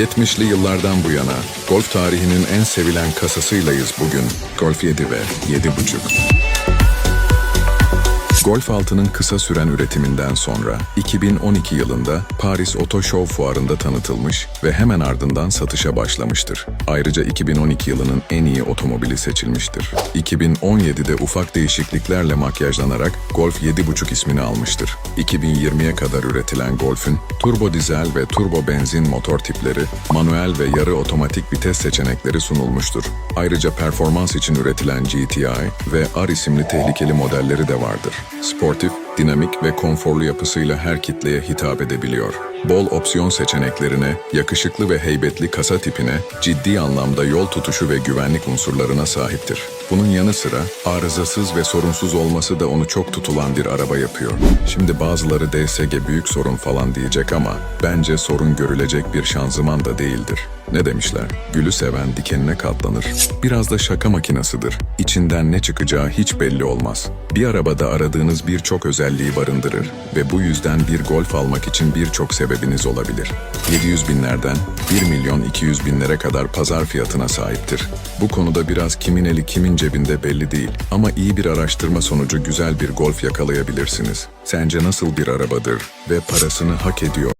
70'li yıllardan bu yana golf tarihinin en sevilen kasasıylayız bugün. Golf 7 ve 7.5. Golf 6'nın kısa süren üretiminden sonra 2012 yılında Paris Auto Show fuarında tanıtılmış ve hemen ardından satışa başlamıştır. Ayrıca 2012 yılının en iyi otomobili seçilmiştir. 2017'de ufak değişikliklerle makyajlanarak Golf 7.5 ismini almıştır. 2020'ye kadar üretilen Golf'ün turbo dizel ve turbo benzin motor tipleri, manuel ve yarı otomatik vites seçenekleri sunulmuştur. Ayrıca performans için üretilen GTI ve R isimli tehlikeli modelleri de vardır. sportive dinamik ve konforlu yapısıyla her kitleye hitap edebiliyor. Bol opsiyon seçeneklerine, yakışıklı ve heybetli kasa tipine, ciddi anlamda yol tutuşu ve güvenlik unsurlarına sahiptir. Bunun yanı sıra arızasız ve sorunsuz olması da onu çok tutulan bir araba yapıyor. Şimdi bazıları DSG büyük sorun falan diyecek ama bence sorun görülecek bir şanzıman da değildir. Ne demişler? Gülü seven dikenine katlanır. Biraz da şaka makinasıdır. İçinden ne çıkacağı hiç belli olmaz. Bir arabada aradığınız birçok özelliği barındırır ve bu yüzden bir Golf almak için birçok sebebiniz olabilir. 700 binlerden 1 milyon 200 binlere kadar pazar fiyatına sahiptir. Bu konuda biraz kimin eli kimin cebinde belli değil ama iyi bir araştırma sonucu güzel bir Golf yakalayabilirsiniz. Sence nasıl bir arabadır ve parasını hak ediyor?